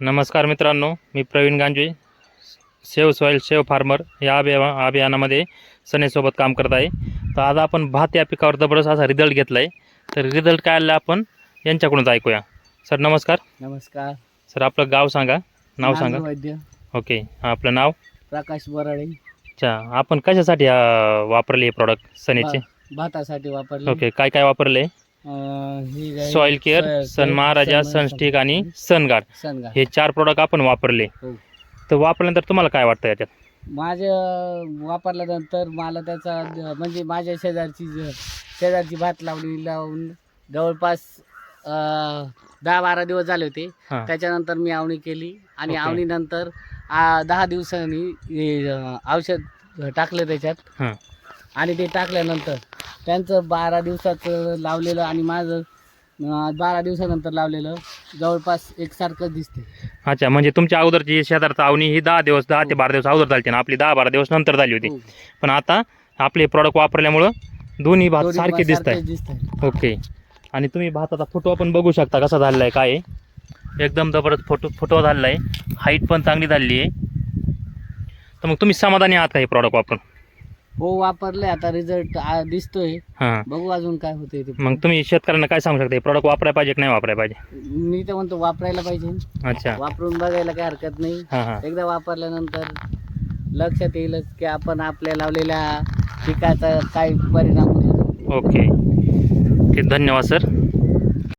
नमस्कार मित्रांनो मी Praveen Ganjave save soil save farmer या अभिया अभियानामध्ये सनेसोबत काम करत आहे. तर आज आपण भात या पिकावर जबरदस्त असा रिझल्ट घेतला आहे तर रिझल्ट काय आला आपण यांच्याकडूनच ऐकूया. सर नमस्कार. नमस्कार. सर आपलं गाव सांगा नाव सांगा. वैद्य. ओके आपलं नाव? प्रकाश बराडे. अच्छा आपण कशासाठी वापरले हे प्रॉडक्ट सनेचे? भातासाठी वापरले. ओके काय काय वापरले? सॉईल केअर सन महाराजा सन- सनस्टिक आणि सनगार्ड सनगा हे चार प्रॉडक्ट आपण वापरले. हो. तर वापरल्यानंतर तुम्हाला काय वाटतं याच्यात? माझ्या वापरल्यानंतर मला त्याचा म्हणजे माझ्या शेजारची शेजारची भात लावली लावून जवळपास दहा बारा दिवस झाले होते. त्याच्यानंतर मी आवणी केली आणि. आवणीनंतर दहा दिवसांनी औषध टाकलं त्याच्यात. आणि ते टाकल्यानंतर त्यांचं बारा दिवसाचं लावलेलं आणि माझं अं, बारा दिवसानंतर लावलेलं जवळपास एकसारखं दिसते. अच्छा म्हणजे तुमच्या अगोदरची शेजारची आवणी ही दहा दिवस दहा ते. बारा दिवस अगोदर झाली ना? आपली दहा बारा दिवस नंतर झाली होती. हो. पण आता आपले प्रॉडक्ट वापरल्यामुळं दोन्ही भात दोन्ही सारखे दिसत आहे सारखेच दिसताय ओके. आणि तुम्ही भाताचा फोटो पण बघू शकता कसा झालेला आहे काय आहे. एकदम जबरदस्त फोटो फोटो झालेला आहे. हाईट पण चांगली झालेली आहे. तर मग तुम्ही समाधानी आहात का हे प्रॉडक्ट वापरून? हो वापरले आता रिझल्ट दिसतोय. हां. बघू अजून काय होते ते मग तुम्ही शेतकऱ्यांना काय सांगू शकता? हे प्रॉडक्ट वापरायला पाहिजे की नाही वापरायला पाहिजे? मी तर म्हणतो वापरायला पाहिजे. अच्छा. वापरून बघायला काही हरकत नाही. हां हां. एकदा वापरल्यानंतर लक्षात येईलच की आपण आपल्या लावलेल्या पिकाचा काय परिणाम होतो ओके. ओके धन्यवाद सर.